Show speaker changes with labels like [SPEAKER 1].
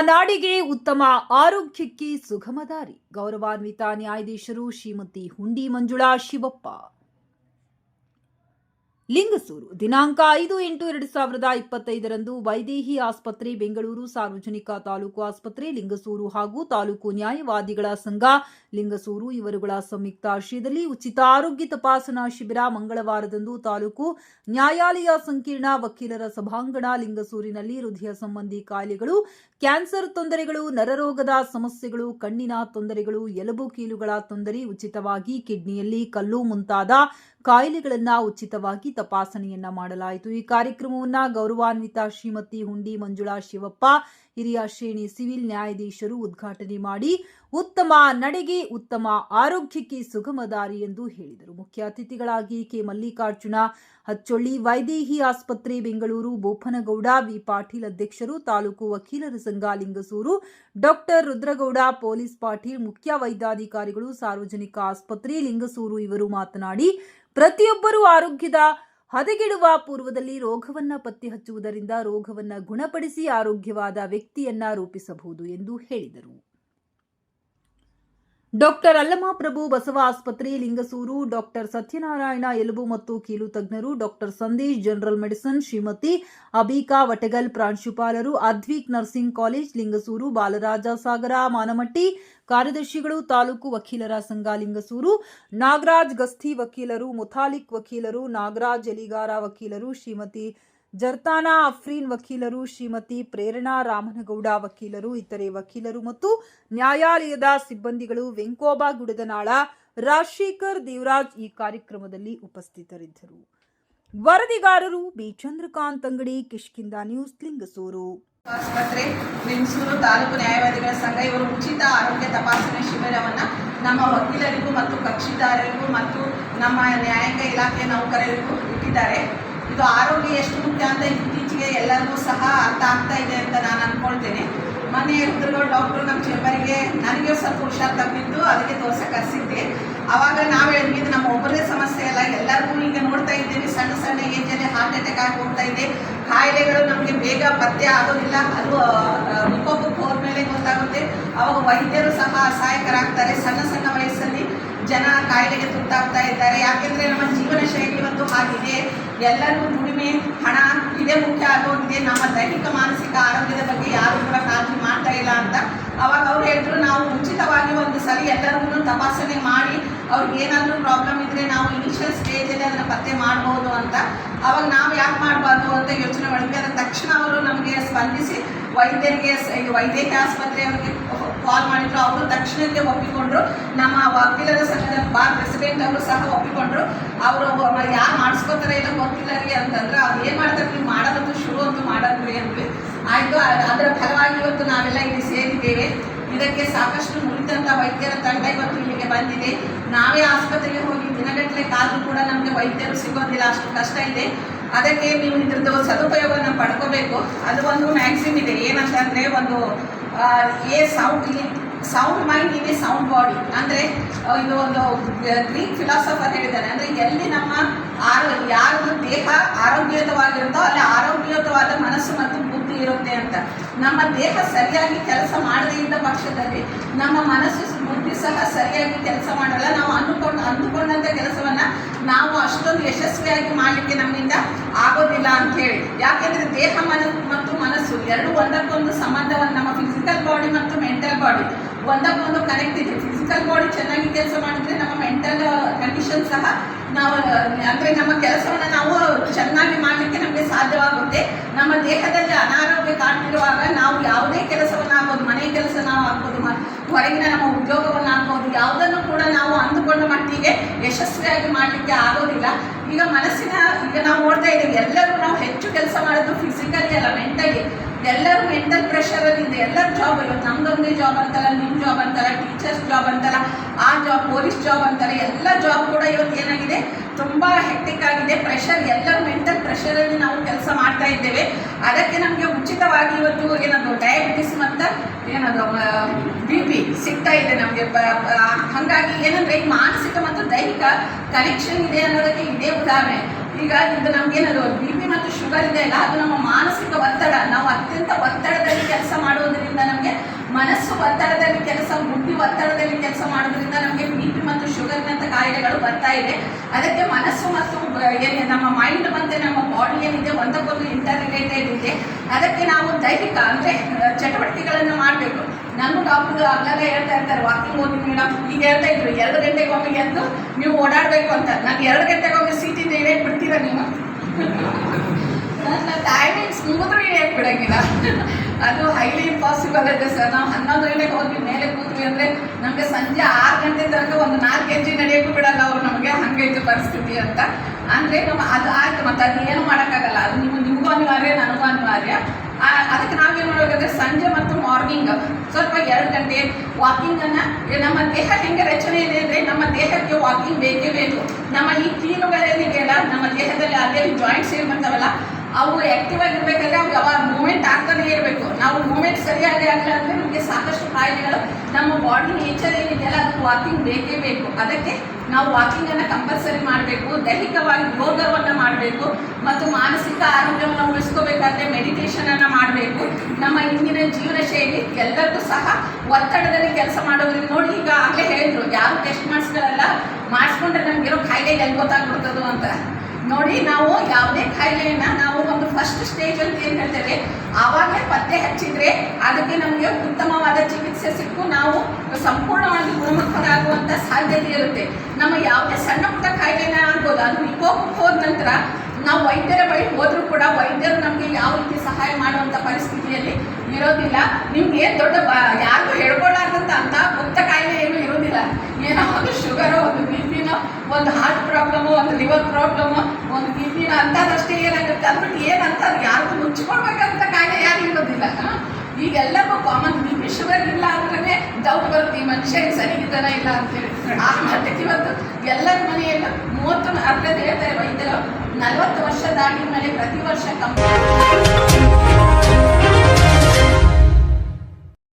[SPEAKER 1] ನಾಡಿಗೆ ಉತ್ತಮ ಆರೋಗ್ಯಕ್ಕೆ ಸುಗಮ ದಾರಿ. ಗೌರವಾನ್ವಿತ ನ್ಯಾಯಾಧೀಶರು ಶ್ರೀಮತಿ ಹುಂಡಿ ಮಂಜುಳಾ ಶಿವಪ್ಪ. ಲಿಂಗಸೂರು, ದಿನಾಂಕ ಐದು ಎಂಟು ಎರಡು ಸಾವಿರದ ಇಪ್ಪತ್ತೈದರಂದು ವೈದೇಹಿ ಆಸ್ಪತ್ರೆ, ಬೆಂಗಳೂರು ಸಾರ್ವಜನಿಕ ತಾಲೂಕು ಆಸ್ಪತ್ರೆ, ಲಿಂಗಸೂರು ಹಾಗೂ ತಾಲೂಕು ನ್ಯಾಯವಾದಿಗಳ ಸಂಘ, ಲಿಂಗಸೂರು ಇವರುಗಳ ಸಂಯುಕ್ತ ಆಶ್ರಯದಲ್ಲಿ ಉಚಿತ ಆರೋಗ್ಯ ತಪಾಸಣಾ ಶಿಬಿರ ಮಂಗಳವಾರದಂದು ತಾಲೂಕು ನ್ಯಾಯಾಲಯ ಸಂಕೀರ್ಣ ವಕೀಲರ ಸಭಾಂಗಣ, ಲಿಂಗಸೂರಿನಲ್ಲಿ ಹೃದಯ ಸಂಬಂಧಿ ಕಾಯಿಲೆಗಳು, ಕ್ಯಾನ್ಸರ್ ತೊಂದರೆಗಳು, ನರರೋಗದ ಸಮಸ್ಯೆಗಳು, ಕಣ್ಣಿನ ತೊಂದರೆಗಳು, ಎಲುಬು ಕೀಲುಗಳ ತೊಂದರೆ, ಉಚಿತವಾಗಿ ಕಿಡ್ನಿಯಲ್ಲಿ ಕಲ್ಲು ಮುಂತಾದ ಕಾಯಿಲೆಗಳನ್ನ ಉಚಿತವಾಗಿ ತಪಾಸಣೆಯನ್ನ ಮಾಡಲಾಯಿತು. ಈ ಕಾರ್ಯಕ್ರಮವನ್ನ ಗೌರವಾನ್ವಿತ ಶ್ರೀಮತಿ ಹುಂಡಿ ಮಂಜುಳಾ ಶಿವಪ್ಪ, ಹಿರಿಯ ಶ್ರೇಣಿ ಸಿವಿಲ್ ನ್ಯಾಯಾಧೀಶರು ಉದ್ಘಾಟನೆ ಮಾಡಿ ಉತ್ತಮ ನಡೆಗೆ ಉತ್ತಮ ಆರೋಗ್ಯಕ್ಕೆ ಸುಗಮ ದಾರಿ ಎಂದು ಹೇಳಿದರು. ಮುಖ್ಯ ಅತಿಥಿಗಳಾಗಿ ಕೆ. ಮಲ್ಲಿಕಾರ್ಜುನ ಹಚ್ಚೊಳ್ಳಿ ವೈದೇಹಿ ಆಸ್ಪತ್ರೆ ಬೆಂಗಳೂರು ಬೋಪನಗೌಡ ವಿ ಪಾಟೀಲ್ ಅಧ್ಯಕ್ಷರು ತಾಲೂಕು ವಕೀಲರ ಸಂಘ ಲಿಂಗಸೂರು ಡಾಕ್ಟರ್ ರುದ್ರಗೌಡ ಪೊಲೀಸ್ ಪಾಟೀಲ್ ಮುಖ್ಯ ವೈದ್ಯಾಧಿಕಾರಿಗಳು ಸಾರ್ವಜನಿಕ ಆಸ್ಪತ್ರೆ ಲಿಂಗಸೂರು ಇವರು ಮಾತನಾಡಿ, ಪ್ರತಿಯೊಬ್ಬರೂ ಆರೋಗ್ಯದ ಹದಗೆಡುವ ಪೂರ್ವದಲ್ಲಿ ರೋಗವನ್ನು ಪತ್ತೆ ಹಚ್ಚುವುದರಿಂದ ರೋಗವನ್ನ ಗುಣಪಡಿಸಿ ಆರೋಗ್ಯವಾದ ವ್ಯಕ್ತಿಯನ್ನ ರೂಪಿಸಬಹುದು ಎಂದು ಹೇಳಿದರು. ಡಾಕ್ಟರ್ ಅಲ್ಲಮಪ್ರಭು ಬಸವ ಆಸ್ಪತ್ರೆ, ಲಿಂಗಸೂರು, ಡಾಕ್ಟರ್ ಸತ್ಯನಾರಾಯಣ ಎಲುಬು ಮತ್ತು ಕೀಲು ತಜ್ಞರು, doctor Sandesh, general medicine Shrimati Abika Vatagal, ಪ್ರಾಂಶುಪಾಲರು, ಅದ್ವಿಕ್ ನರ್ಸಿಂಗ್ ಕಾಲೇಜ್, ಲಿಂಗಸೂರು ಬಾಲರಾಜ ಸಾಗರ ಮಾನಮಟ್ಟಿ, ಕಾರ್ಯದರ್ಶಿಗಳು, ತಾಲೂಕು ವಕೀಲರ ಸಂಘ, ಲಿಂಗಸೂರು, ನಾಗರಾಜ್ ಗಸ್ತಿ ವಕೀಲರು, ಮುಥಾಲಿಕ್ ವಕೀಲರು, ನಾಗರಾಜ್ ಎಲಿಗಾರ ವಕೀಲರು, ಶ್ರೀಮತಿ ಜರ್ತಾನಾ ಅಫ್ರೀನ್ ವಕೀಲರು, ಶ್ರೀಮತಿ ಪ್ರೇರಣಾ ರಾಮನಗೌಡ ವಕೀಲರು, ಇತರೆ ವಕೀಲರು ಮತ್ತು ನ್ಯಾಯಾಲಯದ ಸಿಬ್ಬಂದಿಗಳು ವೆಂಕೋಬಾ ಗುಡದನಾಳ, ರಾಜಶೇಖರ್ ದೇವರಾಜ್ ಈ ಕಾರ್ಯಕ್ರಮದಲ್ಲಿ ಉಪಸ್ಥಿತರಿದ್ದರು. ವರದಿಗಾರರು ಬಿ ಚಂದ್ರಕಾಂತ್ ಅಂಗಡಿ ಕಿಷ್ಕಿಂದ ನ್ಯೂಸ್, ಲಿಂಗಸೂರು.
[SPEAKER 2] ಆಸ್ಪತ್ರೆ ತಾಲೂಕು ನ್ಯಾಯವಾದಿಗಳ ಸಂಘ, ಇವರು ಉಚಿತ ಆರೋಗ್ಯ ತಪಾಸಣೆ ಶಿಬಿರವನ್ನು ನಮ್ಮ ವಕೀಲರಿಗೂ ಮತ್ತು ಕಕ್ಷಿದಾರರಿಗೂ ಮತ್ತು ನಮ್ಮ ನ್ಯಾಯಾಂಗ ಇಲಾಖೆಯ ನೌಕರರಿಗೂ ಇಟ್ಟಿದ್ದಾರೆ. ಇದು ಆರೋಗ್ಯ ಎಷ್ಟು ಮುಖ್ಯ ಅಂತ ಇತ್ತೀಚೆಗೆ ಎಲ್ಲರಿಗೂ ಸಹ ಅರ್ಥ ಆಗ್ತಾ ಇದೆ ಅಂತ ನಾನು ಅಂದ್ಕೊಳ್ತೇನೆ ಮೊನ್ನೆ ಎದುರು ಡಾಕ್ಟ್ರು ನಮ್ಮ ಚೇಂಬರಿಗೆ ನನಗೆ ಸ್ವಲ್ಪ ಹುಷಾರು ತಪ್ಪಿದ್ದು ಅದಕ್ಕೆ ತೋರ್ಸಕ್ಕೆ ಕರೆಸಿದ್ದೆ. ಅವಾಗ ನಾವು ಹೇಳಿದ್ವಿ ನಮ್ಮ ಒಬ್ಬರದೇ ಸಮಸ್ಯೆ ಅಲ್ಲ, ಎಲ್ಲರಿಗೂ ಈಗ ನೋಡ್ತಾ ಇದ್ದೀವಿ, ಸಣ್ಣ ಸಣ್ಣ ಏಜಲ್ಲಿ ಹಾರ್ಟ್ ಅಟ್ಯಾಕ್ ಆಗಿ ಹೋಗ್ತಾ ಇದೆ. ಕಾಯಿಲೆಗಳು ನಮಗೆ ಬೇಗ ಪತ್ತೆ ಆಗೋದಿಲ್ಲ, ಅದು ವಿಕೋಪಕ್ಕೆ ಹೋದ್ಮೇಲೆ ಗೊತ್ತಾಗುತ್ತೆ. ಅವಾಗ ವೈದ್ಯರು ಸಹ ಸಹಾಯಕರಾಗ್ತಾರೆ ಸಣ್ಣ ಸಣ್ಣ ಜನ ಕಾಯಿಲೆಗೆ ತುತ್ತಾಗ್ತಾ ಇದ್ದಾರೆ. ಯಾಕೆಂದರೆ ನಮ್ಮ ಜೀವನ ಶೈಲಿ ಒಂದು ಹಾಗಿದೆ. ಎಲ್ಲರೂ ದುಡಿಮೆ, ಹಣ ಇದೇ, ಮುಖ್ಯ ಆಗೋಗಿದೆ ನಮ್ಮ ದೈಹಿಕ, ಮಾನಸಿಕ ಆರೋಗ್ಯದ ಬಗ್ಗೆ ಯಾರು ಕೂಡ ಕಾಳಜಿ ಮಾಡ್ತಾ ಇಲ್ಲ ಅಂತ ಅವಾಗ ಅವ್ರು ಹೇಳಿದ್ರು, ನಾವು ಉಚಿತವಾಗಿ ಒಂದು ಸರಿ ಎಲ್ಲರಿಗೂ ತಪಾಸಣೆ ಮಾಡಿ, ಅವ್ರಿಗೆ ಏನಾದರೂ ಪ್ರಾಬ್ಲಮ್ ಇದ್ದರೆ ನಾವು ಇನಿಷಿಯಲ್ ಸ್ಟೇಜಲ್ಲಿ ಅದನ್ನು ಪತ್ತೆ ಮಾಡ್ಬೋದು ಅಂತ. ಅವಾಗ ನಾವು ಯಾಕೆ ಮಾಡಬಾರ್ದು ಅಂತ ಯೋಚನೆ ಮಾಡಿದ್ವಿ ಅದರ ತಕ್ಷಣ ಅವರು ನಮಗೆ ಸ್ಪಂದಿಸಿ ವೈದ್ಯರಿಗೆ ವೈದ್ಯಕೀಯ ಆಸ್ಪತ್ರೆಯವರಿಗೆ ಕಾಲ್ ಮಾಡಿದ್ರು, ಅವರು ತಕ್ಷಣಕ್ಕೆ ಒಪ್ಪಿಕೊಂಡ್ರು. ನಮ್ಮ ವಕೀಲರ ಸಂಘದ ಬಾರ್ ಪ್ರೆಸಿಡೆಂಟ್ ಅವರು ಸಹ ಒಪ್ಪಿಕೊಂಡ್ರು. ಅವರು ಯಾರು ಮಾಡಿಸ್ಕೋತಾರೆ ಇಲ್ಲ ಗೊತ್ತಿಲ್ಲ ರೀ ಅಂತಂದ್ರೆ, ಅವ್ರು ಏನು ಮಾಡ್ತಾರೆ, ನೀವು ಮಾಡೋದಂತೂ ಶುರು ಅಂತೂ ಮಾಡೋದ್ರಿ ಅಂದ್ರೆ ಆಯಿತು ಅದರ ಫಲವಾಗಿ ಇವತ್ತು ನಾವೆಲ್ಲ ಇಲ್ಲಿ ಸೇರಿದ್ದೇವೆ. ಇದಕ್ಕೆ ಸಾಕಷ್ಟು ನುರಿತಂಥ ವೈದ್ಯರ ತಂಡ ಇವತ್ತು ಇಲ್ಲಿಗೆ ಬಂದಿದೆ. ನಾವೇ ಆಸ್ಪತ್ರೆಗೆ ಹೋಗಿ ದಿನಗಟ್ಟಲೆ ಕಾದ್ರೂ ಕೂಡ ನಮಗೆ ವೈದ್ಯರು ಸಿಗೋದಿಲ್ಲ, ಅಷ್ಟು ಕಷ್ಟ ಇದೆ. ಅದಕ್ಕೆ ನೀವು ಇದ್ರದ್ದು ಸದುಪಯೋಗವನ್ನು ಪಡ್ಕೋಬೇಕು. ಅದು ಒಂದು ಮ್ಯಾಕ್ಸಿಮ್ ಇದೆ. ಏನಂತಂದರೆ, ಒಂದು ಏ ಸೌಂಡ್ ಸೌಂಡ್ ಮೈಂಡ್ ಇದೆ ಸೌಂಡ್ ಬಾಡಿ ಅಂದರೆ ಇದು ಒಂದು ಗ್ರೀಕ್ ಫಿಲಾಸಫರ್ ಹೇಳಿದ್ದಾರೆ ಅಂದರೆ ಎಲ್ಲಿ ನಮ್ಮ ಆರೋ ಯಾರದು ದೇಹ ಆರೋಗ್ಯಯುತವಾಗಿರುತ್ತೋ ಅಲ್ಲಿ ಆರೋಗ್ಯಯುತವಾದ ಮನಸ್ಸು ಮತ್ತು ಬುದ್ಧಿ ಇರುತ್ತೆ ಅಂತ. ನಮ್ಮ ದೇಹ ಸರಿಯಾಗಿ ಕೆಲಸ ಮಾಡದೇ ಇದ್ದ ಪಕ್ಷದಲ್ಲಿ ನಮ್ಮ ಮನಸ್ಸು ಬುದ್ಧಿ ಸಹ ಸರಿಯಾಗಿ ಕೆಲಸ ಮಾಡಲ್ಲ. ನಾವು ಅಂದುಕೊಂಡು ಅಂದುಕೊಂಡಂಥ ಕೆಲಸವನ್ನು ನಾವು ಅಷ್ಟೊಂದು ಯಶಸ್ವಿಯಾಗಿ ಮಾಡಲಿಕ್ಕೆ ನಮ್ಮಿಂದ ಆಗೋದಿಲ್ಲ ಅಂತ ಹೇಳಿ. ಯಾಕೆಂದರೆ ದೇಹ ಮನ, ಮತ್ತು ಮನಸ್ಸು ಎರಡು ಒಂದಕ್ಕೊಂದು ಸಂಬಂಧವನ್ನು ನಮ್ಮ ಫಿಸಿಕಲ್ ಬಾಡಿ ಮತ್ತು ಮೆಂಟಲ್ ಬಾಡಿ ಒಂದಕ್ಕೊಂದು ಕನೆಕ್ಟ್ ಇದೆ. ಫಿಸಿಕಲ್ ಬಾಡಿ ಚೆನ್ನಾಗಿ ಕೆಲಸ ಮಾಡಿದ್ರೆ ನಮ್ಮ ಮೆಂಟಲ್ ಕಂಡೀಷನ್ ಸಹ ನಾವು ಅಂದರೆ ನಮ್ಮ ಕೆಲಸವನ್ನು ನಾವು ಚೆನ್ನಾಗಿ ಮಾಡಲಿಕ್ಕೆ ನಮಗೆ ಸಾಧ್ಯವಾಗುತ್ತೆ. ನಮ್ಮ ದೇಹದಲ್ಲಿ ಅನಾರೋಗ್ಯ ಕಾಣ್ತಿರುವಾಗ ನಾವು ಯಾವುದೇ ಕೆಲಸವನ್ನು ಆಗ್ಬೋದು, ಮನೆ ಕೆಲಸ ನಾವು ಮ- ಹೊರಗಿನ ನಮ್ಮ ಉದ್ಯೋಗವನ್ನು ಆಗ್ಬೋದು, ಯಾವುದನ್ನು ಕೂಡ ನಾವು ಅಂದುಕೊಂಡ ಮಟ್ಟಿಗೆ ಯಶಸ್ವಿಯಾಗಿ ಮಾಡಲಿಕ್ಕೆ ಆಗೋದಿಲ್ಲ. ಈಗ ಮನಸ್ಸಿನ, ಈಗ ನಾವು ನೋಡ್ತಾ ಇದ್ದೀವಿ, ಎಲ್ಲರೂ ನಾವು ಹೆಚ್ಚು ಕೆಲಸ ಮಾಡೋದು ಫಿಸಿಕಲಿ ಅಲ್ಲ ಮೆಂಟಲ್ ಪ್ರೆಷರಲ್ಲಿ ಇದೆ ಎಲ್ಲರ ಜಾಬ್ ಇವತ್ತು ನಮ್ದೊಂದೇ ಜಾಬ್ ಅಂತಲ್ಲ ನಿಮ್ಮ ಜಾಬ್ ಅಂತಲ್ಲ ಟೀಚರ್ಸ್ ಜಾಬ್ ಅಂತಲ್ಲ ಆ ಜಾಬ್ ಪೊಲೀಸ್ ಜಾಬ್ ಅಂತಾರೆ, ಎಲ್ಲ ಜಾಬ್ ಕೂಡ ಇವತ್ತು ಏನಾಗಿದೆ? ತುಂಬ ಹೆಕ್ಟಿಕ್ ಆಗಿದೆ. ಪ್ರೆಷರ್ ಎಲ್ಲರೂ ಮೆಂಟಲ್ ಪ್ರೆಷರಲ್ಲಿ ನಾವು ಕೆಲಸ ಮಾಡ್ತಾ ಇದ್ದೇವೆ. ಅದಕ್ಕೆ ನಮಗೆ ಉಚಿತವಾಗಿ ಇವತ್ತು ಏನದು ಡಯಾಬಿಟಿಸ್ ಮತ್ತು ಏನದು ಬಿ ಪಿ ಸಿಗ್ತಾ ಇದೆ ನಮಗೆ. ಹಾಗಾಗಿ ಏನಂದರೆ ಮಾನಸಿಕ ಮತ್ತು ದೈಹಿಕ ಕನೆಕ್ಷನ್ ಇದೆ ಅನ್ನೋದಕ್ಕೆ ಇದೇ ಉದಾಹರಣೆ. ಈಗ ಇದು ನಮ್ಗೇನಲ್ಲ ಬಿ ಪಿ ಮತ್ತು ಶುಗರ್ ಇದೆ ಅಲ್ಲ, ಅದು ನಮ್ಮ ಮಾನಸಿಕ ಒತ್ತಡ. ನಾವು ಅತ್ಯಂತ ಒತ್ತಡದಲ್ಲಿ ಕೆಲಸ ಮಾಡುವುದರಿಂದ ನಮಗೆ ಮನಸ್ಸು ಒತ್ತಡದಲ್ಲಿ ಕೆಲಸ, ಬುದ್ಧಿ ಒತ್ತಡದಲ್ಲಿ ಕೆಲಸ ಮಾಡೋದ್ರಿಂದ ನಮಗೆ ಬಿ ಪಿ ಮತ್ತು ಶುಗರ್ನಂಥ ಕಾಯಿಲೆಗಳು ಬರ್ತಾ ಇದೆ. ಅದಕ್ಕೆ ಮನಸ್ಸು ಮತ್ತು ನಮ್ಮ ಮೈಂಡ್ ಮತ್ತು ನಮ್ಮ ಬಾಡಿ ಏನಿದೆ, ಒಂದಕ್ಕೊಂದು ಇಂಟರ್ ರಿಲೇಟೆಡ್ ಇದೆ. ಅದಕ್ಕೆ ನಾವು ದೈಹಿಕ, ಅಂದರೆ ಚಟುವಟಿಕೆಗಳನ್ನು ಮಾಡಬೇಕು. ನಾನು ಡಾಕ್ಟರ್ ಆಗಲೇ ಹೇಳ್ತಾ ಇರ್ತಾರೆ ವಾಕಿಂಗ್ ಹೋಗಿ ಮೇಡಮ್ ಈಗ ಹೇಳ್ತಾ ಇದ್ರು, ಎರಡು ಗಂಟೆಗೆ ಒಮ್ಮೆ ಎದ್ದು ನೀವು ಓಡಾಡಬೇಕು ಅಂತ. ನಾನು ಎರಡು ಗಂಟೆಗೊಮ್ಮೆ ಸೀಟಿಂದ ಇಳಿಯಕ್ಕೆ ಟೈಮಿಂಗ್ಸ್ ಹೇಳಕ್ ಬಿಡಂಗಿಲ್ಲ. ಅದು ಹೈಲಿ ಇಂಪಾಸಿಬಲ್ ಇದೆ ಸರ್ ನಾವು ಹನ್ನೊಂದು ಗಂಟೆಗೆ ಹೋದ್ವಿ, ಮೇಲೆ ಕೂತ್ವಿ ಅಂದರೆ ನಮಗೆ ಸಂಜೆ ಆರು ಗಂಟೆ ತನಕ ಒಂದು ನಾಲ್ಕು ಎಂಜಿ ನಡೆಯೋಕ್ಕೂ ಬಿಡಲ್ಲ ಅವ್ರು ನಮಗೆ ಹಂಗೈತೆ ಪರಿಸ್ಥಿತಿ ಅಂತ. ಅಂದರೆ ನಮ್ಮ ಅದು ಆಯ್ತು, ಮತ್ತು ಅದು ಏನು ಮಾಡೋಕ್ಕಾಗಲ್ಲ. ಅದು ನಿಮ್ಗೆ ನಿಮಗೂ ಅನಿವಾರ್ಯ, ನನಗೂ ಅನಿವಾರ್ಯ. ಅದಕ್ಕೆ ನಾವೇನು ಮಾಡಬೇಕಂದ್ರೆ ಸಂಜೆ ಮತ್ತು ಮಾರ್ನಿಂಗ್ ಸ್ವಲ್ಪ ಎರಡು ಗಂಟೆ ವಾಕಿಂಗನ್ನು ನಮ್ಮ ದೇಹ ಹೆಂಗೆ ರಚನೆ ಇದೆ ಅಂದರೆ ನಮ್ಮ ದೇಹಕ್ಕೆ ವಾಕಿಂಗ್ ಬೇಕೇ ಬೇಕು. ನಮ್ಮ ಈ ಕೀಲುಗಳೇನಿದೆಯಲ್ಲ ನಮ್ಮ ದೇಹದಲ್ಲಿ ಅದೇ ಜಾಯಿಂಟ್ಸ್ ಏನು ಬರ್ತಾವಲ್ಲ ಅವು ಆಕ್ಟಿವ್ ಆಗಿರ್ಬೇಕಂದ್ರೆ ಅವು ಯಾವಾಗ ಮೂಮೆಂಟ್ ಆಗ್ತಾನೆ ಇರಬೇಕು. ನಾವು ಮೂಮೆಂಟ್ ಸರಿಯಾಗಿ ಆಗಲ್ಲ ಅಂದರೆ ನಮಗೆ ಸಾಕಷ್ಟು ಕಾಯಿಲೆಗಳು, ನಮ್ಮ ಬಾಡಿ ನೇಚರ್ ಏನಿದೆಯಲ್ಲ ಅದು ವಾಕಿಂಗ್ ಬೇಕೇ ಬೇಕು. ಅದಕ್ಕೆ ನಾವು ವಾಕಿಂಗನ್ನು ಕಂಪಲ್ಸರಿ ಮಾಡಬೇಕು, ದೈಹಿಕವಾಗಿ ಯೋಗವನ್ನು ಮಾಡಬೇಕು ಮತ್ತು ಮಾನಸಿಕ ಆರೋಗ್ಯವನ್ನು ಉಳಿಸ್ಕೋಬೇಕಾದ್ರೆ ಮೆಡಿಟೇಷನನ್ನು ಮಾಡಬೇಕು. ನಮ್ಮ ಇಂದಿನ ಜೀವನ ಶೈಲಿ ಎಲ್ಲರಿಗೂ ಸಹ ಒತ್ತಡದಲ್ಲಿ ಕೆಲಸ ಮಾಡೋದ್ರಿಂದ ನೋಡಿ, ಈಗ ಆಗಲೇ ಹೇಳಿದ್ರು, ಯಾರು ಟೆಸ್ಟ್ ಮಾಡಿಸ್ಗಳಲ್ಲ ಮಾಡಿಸ್ಕೊಂಡ್ರೆ ನಮಗಿರೋ ಕಾಯಿಲೆ ಎಲ್ಲಿ ಗೊತ್ತಾಗ್ಬಿಡ್ತದೋ ಅಂತ. ನೋಡಿ, ನಾವು ಯಾವುದೇ ಕಾಯಿಲೆಯನ್ನ ನಾವು ಒಂದು ಫಸ್ಟ್ ಸ್ಟೇಜ್ ಅಂತ ಏನು ಹೇಳ್ತೇವೆ? ಆವಾಗಲೇ ಪತ್ತೆ ಹಚ್ಚಿದ್ರೆ ಅದಕ್ಕೆ ನಮಗೆ ಉತ್ತಮವಾದ ಚಿಕಿತ್ಸೆ ಸಿಕ್ಕು. ನಾವು ಸಂಪೂರ್ಣವಾಗಿ ಗುಣಮುಖರಾಗುವಂತ ಸಾಧ್ಯತೆ ಇರುತ್ತೆ. ನಮ್ಮ ಯಾವುದೇ ಸಣ್ಣ ಪುಟ್ಟ ಕಾಯಿಲೆನ ಆಗ್ಬೋದು. ಅದು ವಿಕೋಪಕ್ಕೆ ಹೋದ ನಂತರ ನಾವು ವೈದ್ಯರ ಬಳಿ ಹೋದರೂ ಕೂಡ ವೈದ್ಯರು ನಮಗೆ ಯಾವ ರೀತಿ ಸಹಾಯ ಮಾಡುವಂಥ ಪರಿಸ್ಥಿತಿಯಲ್ಲಿ ಇರೋದಿಲ್ಲ. ನಿಮ್ಗೆ ದೊಡ್ಡ ಯಾರಿಗೂ ಹೇಳ್ಕೊಳ್ಳಾರ್ದಂತ ಅಂತ ಗುಪ್ತ ಕಾಯಿಲೆ ಏನೂ ಇರೋದಿಲ್ಲ. ಏನೋ ಒಂದು ಶುಗರು ಒಂದು ಬಿ ಪಿನೋ ಒಂದು ಹಾರ್ಟ್ ಪ್ರಾಬ್ಲಮು ಒಂದು ಲಿವರ್ ಪ್ರಾಬ್ಲಮು ಪಿನ ಅಂಥದ್ದಷ್ಟೇ ಏನಾಗುತ್ತೆ? ಅಂದ್ಬಿಟ್ಟು ಏನಂತ ಅದು ಯಾರಿಗೂ ಮುಚ್ಚಿಕೊಡ್ಬೇಕಂತ ಕಾಯಿಲೆ ಯಾರು ಇರೋದಿಲ್ಲ. ಈಗೆಲ್ಲರೂ ಕಾಮನ್ ಬಿ ಶುಗರ್ ಇಲ್ಲ ಅಂದ್ರೆ ಡೌಟ್ ಬರುತ್ತೆ, ಈ ಮನುಷ್ಯ ಸರಿ ಇದ್ದಾನ ಇಲ್ಲ ಅಂತೇಳಿ ಆ ಮಟ್ಟಕ್ಕೆ ಇವತ್ತು ಎಲ್ಲರ ಮನೆಯಲ್ಲೂ ಮೂವತ್ತು ಅರ್ಧ ಹೇಳ್ತಾರೆ ವೈದ್ಯರು ನಲವತ್ತು ವರ್ಷ ದಾಟಿದ ಮೇಲೆ ಪ್ರತಿ ವರ್ಷ ಕಂಪ್ಲೀಟ್